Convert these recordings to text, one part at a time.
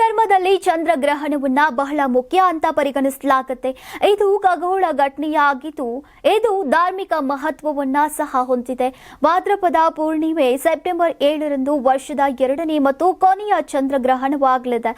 ಧರ್ಮದಲ್ಲಿ ಚಂದ್ರಗ್ರಹಣವನ್ನ ಬಹಳ ಮುಖ್ಯ ಅಂತ ಪರಿಗಣಿಸಲಾಗುತ್ತೆ. ಇದು ಖಗೋಳ ಘಟನೆಯಾಗಿದ್ದು ಇದು ಧಾರ್ಮಿಕ ಮಹತ್ವವನ್ನ ಸಹ ಹೊಂದಿದೆ. ಭಾದ್ರಪದ ಪೂರ್ಣಿಮೆ ಸೆಪ್ಟೆಂಬರ್ ಏಳರಂದು ವರ್ಷದ ಎರಡನೇ ಮತ್ತು ಕೊನೆಯ ಚಂದ್ರಗ್ರಹಣವಾಗಲಿದೆ.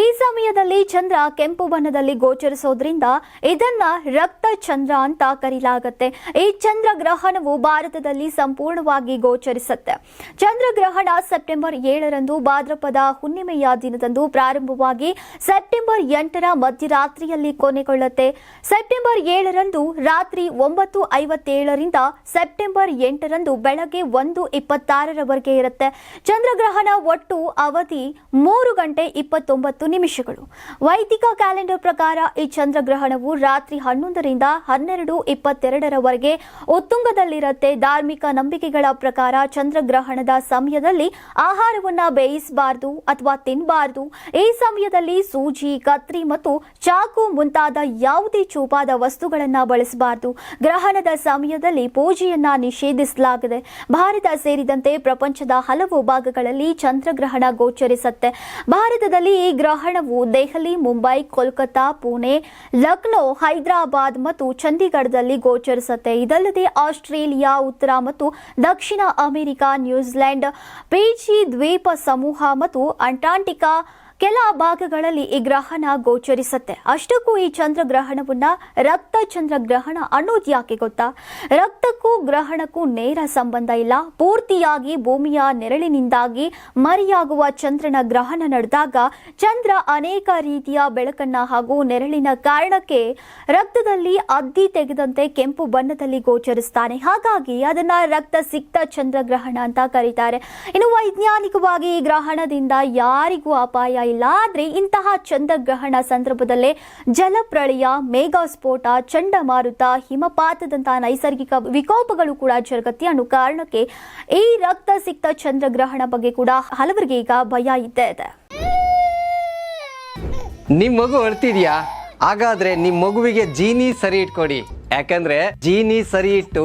ಈ ಸಮಯದಲ್ಲಿ ಚಂದ್ರ ಕೆಂಪು ಬಣ್ಣದಲ್ಲಿ ಗೋಚರಿಸೋದ್ರಿಂದ ಇದನ್ನ ರಕ್ತ ಚಂದ್ರ ಅಂತ ಕರೆಯಲಾಗುತ್ತೆ ಈ ಚಂದ್ರಗ್ರಹಣವು ಭಾರತದಲ್ಲಿ ಸಂಪೂರ್ಣವಾಗಿ ಗೋಚರಿಸುತ್ತೆ. ಚಂದ್ರಗ್ರಹಣ ಸೆಪ್ಟೆಂಬರ್ ಏಳರಂದು ಭಾದ್ರಪದ ಹುಣ್ಣಿಮೆಯ ದಿನದಂದು ಪ್ರಾರಂಭವಾಗಿ ಸೆಪ್ಟೆಂಬರ್ ಎಂಟರ ಮಧ್ಯರಾತ್ರಿಯಲ್ಲಿ ಕೊನೆಗೊಳ್ಳುತ್ತೆ. ಸೆಪ್ಟೆಂಬರ್ ಏಳರಂದು ರಾತ್ರಿ ಒಂಬತ್ತು ಐವತ್ತೇಳರಿಂದ ಸೆಪ್ಟೆಂಬರ್ ಎಂಟರಂದು ಬೆಳಗ್ಗೆ ಒಂದು ಇಪ್ಪತ್ತಾರರವರೆಗೆ ಇರುತ್ತೆ. ಚಂದ್ರಗ್ರಹಣ ಒಟ್ಟು ಅವಧಿ ಮೂರು ಗಂಟೆ ಇಪ್ಪತ್ತೊಂಬತ್ತು ನಿಮಿಷಗಳು. ವೈದಿಕ ಕ್ಯಾಲೆಂಡರ್ ಪ್ರಕಾರ ಈ ಚಂದ್ರಗ್ರಹಣವು ರಾತ್ರಿ ಹನ್ನೊಂದರಿಂದ ಹನ್ನೆರಡು ಇಪ್ಪತ್ತೆರಡರವರೆಗೆ ಉತ್ತುಂಗದಲ್ಲಿರುತ್ತೆ. ಧಾರ್ಮಿಕ ನಂಬಿಕೆಗಳ ಪ್ರಕಾರ ಚಂದ್ರಗ್ರಹಣದ ಸಮಯದಲ್ಲಿ ಆಹಾರವನ್ನು ಬೇಯಿಸಬಾರದು ಅಥವಾ ತಿನ್ನಬಾರದು ಈ ಸಮಯದಲ್ಲಿ ಸೂಜಿ, ಕತ್ರಿ ಮತ್ತು ಚಾಕು ಮುಂತಾದ ಯಾವುದೇ ಚೂಪಾದ ವಸ್ತುಗಳನ್ನು ಬಳಸಬಾರದು. ಗ್ರಹಣದ ಸಮಯದಲ್ಲಿ ಪೂಜೆಯನ್ನ ನಿಷೇಧಿಸಲಾಗಿದೆ ಭಾರತ ಸೇರಿದಂತೆ ಪ್ರಪಂಚದ ಹಲವು ಭಾಗಗಳಲ್ಲಿ ಚಂದ್ರಗ್ರಹಣ ಗೋಚರಿಸುತ್ತೆ. ಭಾರತದಲ್ಲಿ ಈ ಗ್ರಹಣವು ದೆಹಲಿ, ಮುಂಬೈ ಕೋಲ್ಕತ್ತಾ ಪುಣೆ, ಲಕ್ನೋ, ಹೈದರಾಬಾದ್ ಮತ್ತು ಚಂಡೀಗಢದಲ್ಲಿ ಗೋಚರಿಸುತ್ತೆ. ಇದಲ್ಲದೆ ಆಸ್ಟ್ರೇಲಿಯಾ, ಉತ್ತರ ಮತ್ತು ದಕ್ಷಿಣ ಅಮೆರಿಕ, ನ್ಯೂಜಿಲೆಂಡ್ ಪೇಜಿ ದ್ವೀಪ ಸಮೂಹ ಮತ್ತು ಅಂಟಾರ್ಟಿಕಾ ಕೆಲ ಭಾಗಗಳಲ್ಲಿ ಈ ಗ್ರಹಣ ಗೋಚರಿಸುತ್ತೆ. ಅಷ್ಟಕ್ಕೂ ಈ ಚಂದ್ರಗ್ರಹಣವನ್ನ ರಕ್ತ ಚಂದ್ರಗ್ರಹಣ ಅನ್ನೋದು ಯಾಕೆ ಗೊತ್ತಾ? ರಕ್ತಕ್ಕೂ ಗ್ರಹಣಕ್ಕೂ ನೇರ ಸಂಬಂಧ ಇಲ್ಲ. ಪೂರ್ತಿಯಾಗಿ ಭೂಮಿಯ ನೆರಳಿನಿಂದಾಗಿ ಮರೆಯಾಗುವ ಚಂದ್ರನ ಗ್ರಹಣ ನಡೆದಾಗ ಚಂದ್ರ ಅನೇಕ ರೀತಿಯ ಬೆಳಕನ್ನ ಹಾಗೂ ನೆರಳಿನ ಕಾರಣಕ್ಕೆ ರಕ್ತದಲ್ಲಿ ಅದ್ದಿ ತೆಗೆದಂತೆ ಕೆಂಪು ಬಣ್ಣದಲ್ಲಿ ಗೋಚರಿಸ್ತಾನೆ. ಹಾಗಾಗಿ ಅದನ್ನ ರಕ್ತ ಸಿಕ್ತ ಚಂದ್ರಗ್ರಹಣ ಅಂತ ಕರೀತಾರೆ. ಇನ್ನು ವೈಜ್ಞಾನಿಕವಾಗಿ ಈ ಗ್ರಹಣದಿಂದ ಯಾರಿಗೂ ಅಪಾಯ ಇಲ್ಲ, ಆದರೆ ಇಂತಹ ಚಂದ್ರಗ್ರಹಣ ಸಂದರ್ಭದಲ್ಲೇ ಜಲಪ್ರಳಯ ಮೇಘಾಸ್ಫೋಟ ಚಂಡಮಾರುತ, ಹಿಮಪಾತದಂತಹ ನೈಸರ್ಗಿಕ ವಿಕೋಪಗಳು ಕೂಡ ಜರುಗತ್ತೆ ಅನ್ನೋ ಕಾರಣಕ್ಕೆ ಈ ರಕ್ತ ಸಿಕ್ತ ಚಂದ್ರಗ್ರಹಣ ಬಗ್ಗೆ ಕೂಡ ಹಲವರಿಗೆ ಈಗ ಭಯ ಇದ್ದೇ ಇದೆ. ನಿಮ್ ಮಗು ಅಳ್ತಿದ್ಯಾ ಹಾಗಾದ್ರೆ ನಿಮ್ ಮಗುವಿಗೆ ಜೀನಿ ಸರಿ ಇಟ್ಕೊಡಿ. ಯಾಕಂದ್ರೆ ಜೀನಿ ಸರಿ ಇಟ್ಟು